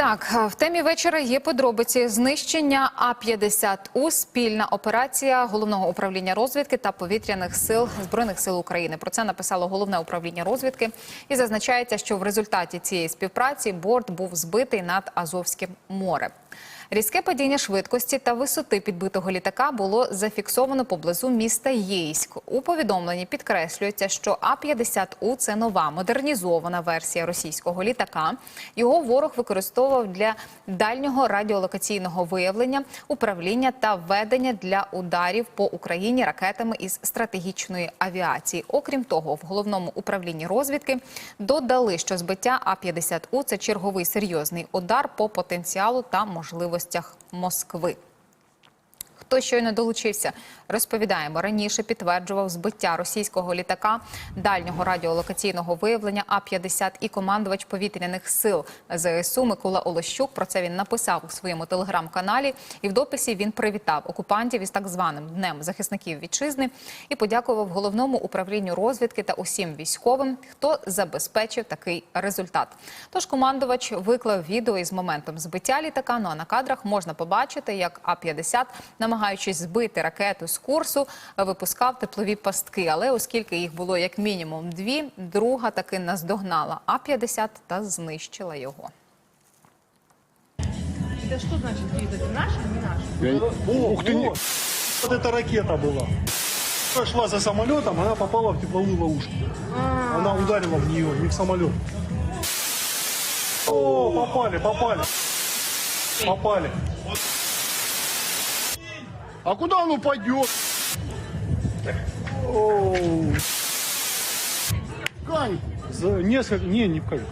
Так, в темі вечора є подробиці знищення А-50У. Спільна операція головного управління розвідки та повітряних сил збройних сил України. Про це написало головне управління розвідки і зазначається, що в результаті цієї співпраці борт був збитий над Азовським морем. Різке падіння швидкості та висоти підбитого літака було зафіксовано поблизу міста Єйськ. У повідомленні підкреслюється, що А-50У – це нова модернізована версія російського літака. Його ворог використовував для дальнього радіолокаційного виявлення, управління та ведення для ударів по Україні ракетами із стратегічної авіації. Окрім того, в головному управлінні розвідки додали, що збиття А-50У – це черговий серйозний удар по потенціалу та можливостях Москви. Хто щойно долучився, розповідаємо. Раніше підтверджував збиття російського літака дальнього радіолокаційного виявлення А-50 і командувач повітряних сил ЗСУ Микола Олещук. Про це він написав у своєму телеграм-каналі. І в дописі він привітав окупантів із так званим днем захисників вітчизни і подякував головному управлінню розвідки та усім військовим, хто забезпечив такий результат. Тож командувач виклав відео із моментом збиття літака. Ну а на кадрах можна побачити, як А-50, намагаючись збити ракету з курсу, випускав теплові пастки. Але оскільки їх було як мінімум дві, друга таки наздогнала А-50 та знищила його. Это что значит двигатель? Наш или не наш? Ух ты! Вот эта ракета была. Она шла за самолетом, она попала в тепловую ловушку. Она ударила в нее, не в самолет. О, попали, попали. Попали. А куда он упадет? Оу. Кань, За несколько... Не, не в кайф.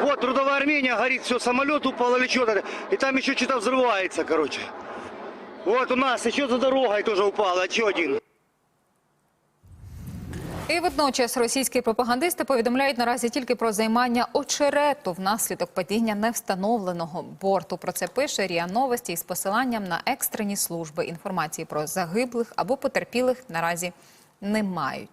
Вот трудовая Армения горит, все, самолет упал или что-то. И там еще что-то взрывается, короче. Вот у нас еще за дорогой тоже упало, че один. І водночас російські пропагандисти повідомляють наразі тільки про займання очерету внаслідок падіння невстановленого борту. Про це пише Ріа Новості із посиланням на екстрені служби. Інформації про загиблих або потерпілих наразі не мають.